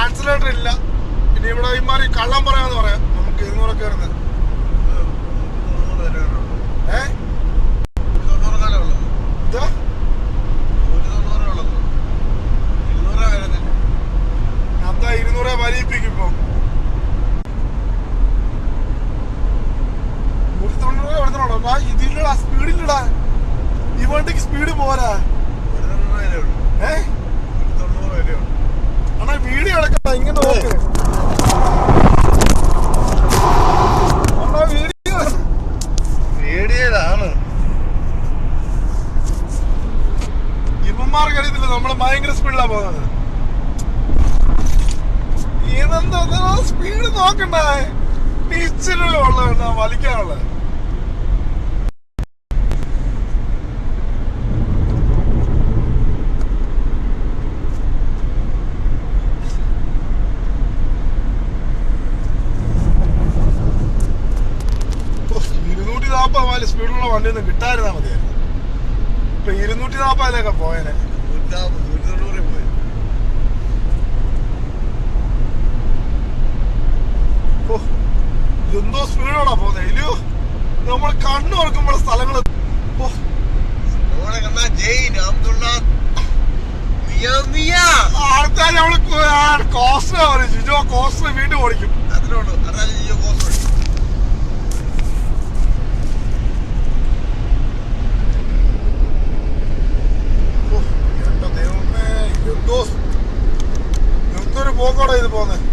Accelerator ഇല്ല ഇനി ഇവിടെ ഇമാരി കള്ളം പറയാന്ന് പറയാം നമുക്ക് ഇരുന്നൂറ് കയറുന്നത്. ഏ. ഇതാ ഉള്ളൂ. ഇരുന്നൂറേ വലിയിപ്പിക്കും ഇപ്പൊ നൂറ്റി തൊണ്ണൂറ് എവിടുന്നാണോ ഇതില്ലടാ സ്പീഡില്ലടാ ഈ വണ്ടിക്ക് സ്പീഡ് പോരാ. ഏ ഒരു തൊണ്ണൂറ് വരെ ഉള്ളൂ. അണ്ണാ എടുക്കണ്ട ഇങ്ങനെ നോക്ക്. വീഡിയോ. പേടിയതാണ്. ഇവന്മാർക്ക് അറിയത്തില്ല നമ്മൾ ഭയങ്കര സ്പീഡിലാ പോകുന്നത്. ഇതെന്താ സ്പീഡ് നോക്കണ്ടേ. ഇച്ചിരി ഉള്ള വലിക്കാനുള്ള വണ്ടി ഒന്നും കിട്ടാതിരുന്നാ മതിയായിരുന്നു. ഇപ്പൊ ഇരുന്നൂറ്റി നാൽപ്പതിലൊക്കെ പോയനെ എന്തോ സ്പീഡോടാ പോകുന്നത് ഇല്ലയോ നമ്മൾ കണ്ണു തുറക്കുമ്പോൾ സ്ഥലങ്ങൾ. ആൾക്കാർ നമ്മൾ കോസ്റ്റർ പറയും. ജിജോ കോസ്റ്റ് വീണ്ടും ഓടിക്കും. അതിനോട് അതാ ജിജോ ജിയോ പോക്കോടാ ഇത് പോന്നെ.